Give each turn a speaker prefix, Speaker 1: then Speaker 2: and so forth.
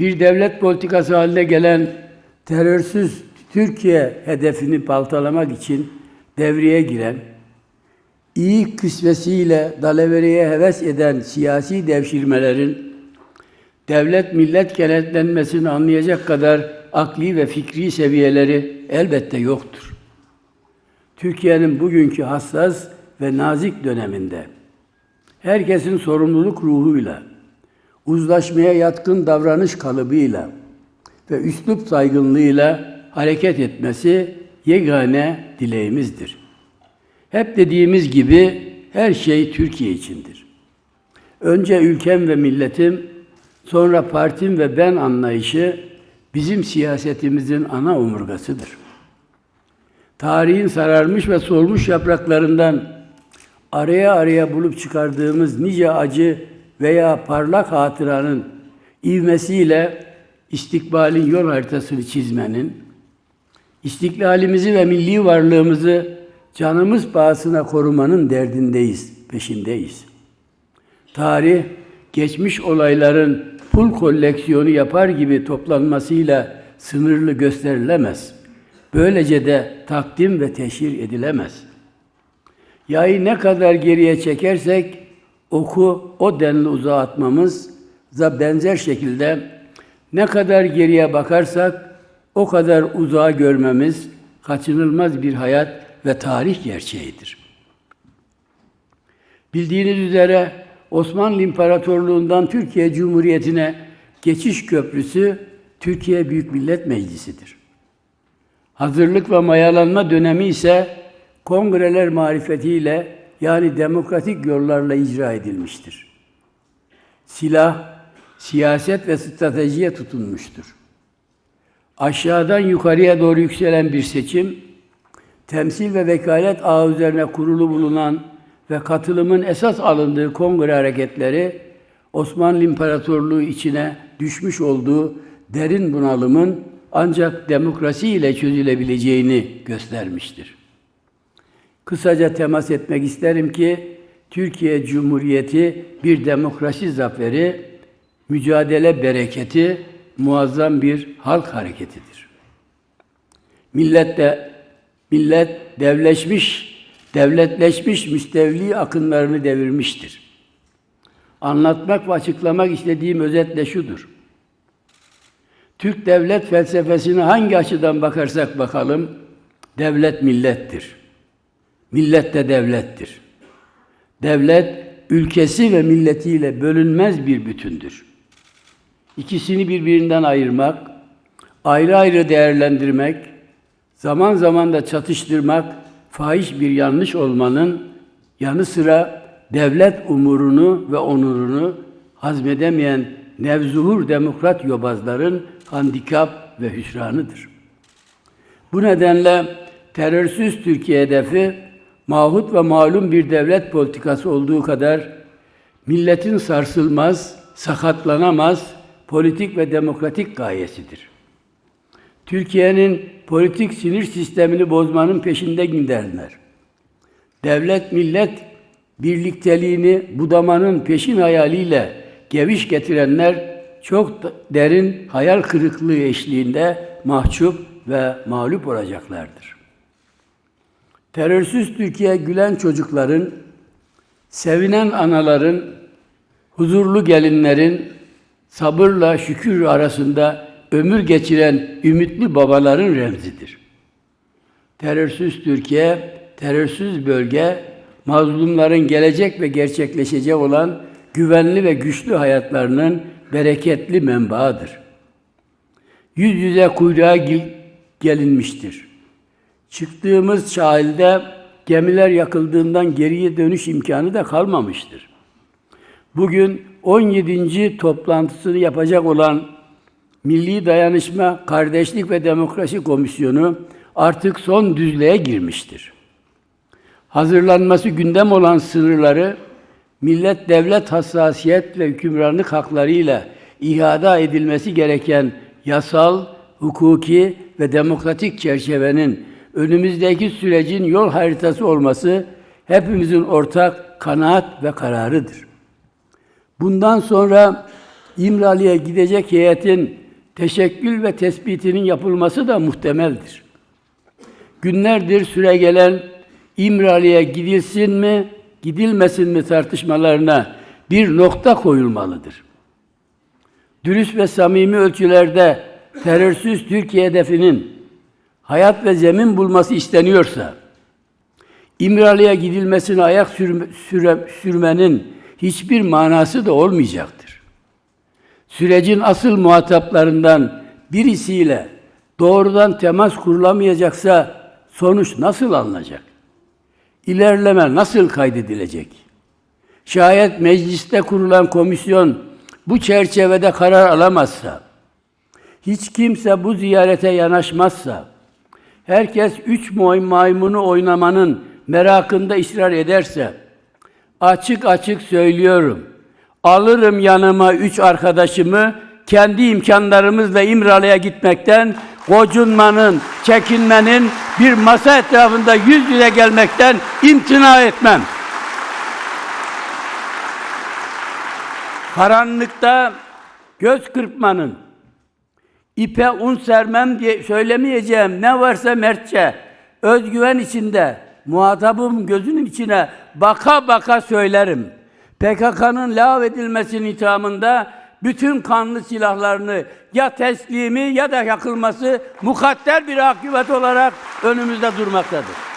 Speaker 1: bir devlet politikası haline gelen terörsüz Türkiye hedefini baltalamak için devreye giren, iyi kısmesiyle dalavereye heves eden siyasi devşirmelerin devlet millet kenetlenmesini anlayacak kadar akli ve fikri seviyeleri elbette yoktur. Türkiye'nin bugünkü hassas ve nazik döneminde herkesin sorumluluk ruhuyla, uzlaşmaya yatkın davranış kalıbıyla ve üslup saygınlığıyla hareket etmesi yegane dileğimizdir. Hep dediğimiz gibi her şey Türkiye içindir. Önce ülkem ve milletim, sonra partim ve ben anlayışı bizim siyasetimizin ana omurgasıdır. Tarihin sararmış ve solmuş yapraklarından araya araya bulup çıkardığımız nice acı veya parlak hatıranın ivmesiyle istikbalin yol haritasını çizmenin, istiklalimizi ve milli varlığımızı canımız pahasına korumanın derdindeyiz, peşindeyiz. Tarih, geçmiş olayların pul koleksiyonu yapar gibi toplanmasıyla sınırlı gösterilemez. Böylece de takdim ve teşhir edilemez. Yayı ne kadar geriye çekersek oku o denli uzağa atmamız da benzer şekilde ne kadar geriye bakarsak o kadar uzağa görmemiz kaçınılmaz bir hayat ve tarih gerçeğidir. Bildiğiniz üzere Osmanlı İmparatorluğundan Türkiye Cumhuriyeti'ne geçiş köprüsü Türkiye Büyük Millet Meclisi'dir. Hazırlık ve mayalanma dönemi ise kongreler marifetiyle yani demokratik yollarla icra edilmiştir. Silah, siyaset ve stratejiye tutunmuştur. Aşağıdan yukarıya doğru yükselen bir seçim, temsil ve vekalet ağı üzerine kurulu bulunan ve katılımın esas alındığı kongre hareketleri Osmanlı İmparatorluğu içine düşmüş olduğu derin bunalımın ancak demokrasi ile çözülebileceğini göstermiştir. Kısaca temas etmek isterim ki Türkiye Cumhuriyeti bir demokrasi zaferi, mücadele bereketi, muazzam bir halk hareketidir. Millet de millet devleşmiş, devletleşmiş müstevli akınlarını devirmiştir. Anlatmak ve açıklamak istediğim özetle şudur. Türk devlet felsefesine hangi açıdan bakarsak bakalım, devlet millettir. Millet de devlettir. Devlet, ülkesi ve milletiyle bölünmez bir bütündür. İkisini birbirinden ayırmak, ayrı ayrı değerlendirmek, zaman zaman da çatıştırmak, fahiş bir yanlış olmanın yanı sıra devlet umurunu ve onurunu hazmedemeyen nevzuhur demokrat yobazların handikap ve hüsranıdır. Bu nedenle terörsüz Türkiye hedefi mahut ve malum bir devlet politikası olduğu kadar milletin sarsılmaz, sakatlanamaz politik ve demokratik gayesidir. Türkiye'nin politik sinir sistemini bozmanın peşinde giderler. Devlet millet birlikteliğini budamanın peşin hayaliyle geviş getirenler çok derin hayal kırıklığı eşliğinde mahcup ve mağlup olacaklardır. Terörsüz Türkiye gülen çocukların, sevinen anaların, huzurlu gelinlerin, sabırla şükür arasında ömür geçiren ümitli babaların remzidir. Terörsüz Türkiye, terörsüz bölge, mazlumların gelecek ve gerçekleşecek olan güvenli ve güçlü hayatlarının bereketli menbaıdır. Yüz yüze kuyruğa gelinmiştir. Çıktığımız sahilde gemiler yakıldığından geriye dönüş imkanı da kalmamıştır. Bugün 17. toplantısını yapacak olan Milli Dayanışma, Kardeşlik ve Demokrasi Komisyonu artık son düzlüğe girmiştir. Hazırlanması gündem olan sınırları millet devlet hassasiyet ve hükümranlık haklarıyla ihada edilmesi gereken yasal, hukuki ve demokratik çerçevenin önümüzdeki sürecin yol haritası olması hepimizin ortak kanaat ve kararıdır. Bundan sonra İmralı'ya gidecek heyetin teşekkül ve tespitinin yapılması da muhtemeldir. Günlerdir süre gelen İmralı'ya gidilsin mi, gidilmesin mi tartışmalarına bir nokta koyulmalıdır. Dürüst ve samimi ölçülerde terörsüz Türkiye hedefinin hayat ve zemin bulması isteniyorsa, İmralı'ya gidilmesine ayak sürme- süre- sürmenin hiçbir manası da olmayacaktır. Sürecin asıl muhataplarından birisiyle doğrudan temas kurulamayacaksa sonuç nasıl alınacak? İlerleme nasıl kaydedilecek? Şayet mecliste kurulan komisyon bu çerçevede karar alamazsa, hiç kimse bu ziyarete yanaşmazsa, herkes üç maymunu oynamanın merakında ısrar ederse, açık açık söylüyorum, alırım yanıma üç arkadaşımı, kendi imkanlarımızla İmralı'ya gitmekten, gocunmanın, çekinmenin, bir masa etrafında yüz yüze gelmekten imtina etmem. Karanlıkta göz kırpmanın, ipe un sermem diye söylemeyeceğim ne varsa mertçe, özgüven içinde muhatabım gözünün içine baka baka söylerim. PKK'nın lav edilmesinin ithamında bütün kanlı silahlarını ya teslimi ya da yakılması mukadder bir akıbet olarak önümüzde durmaktadır.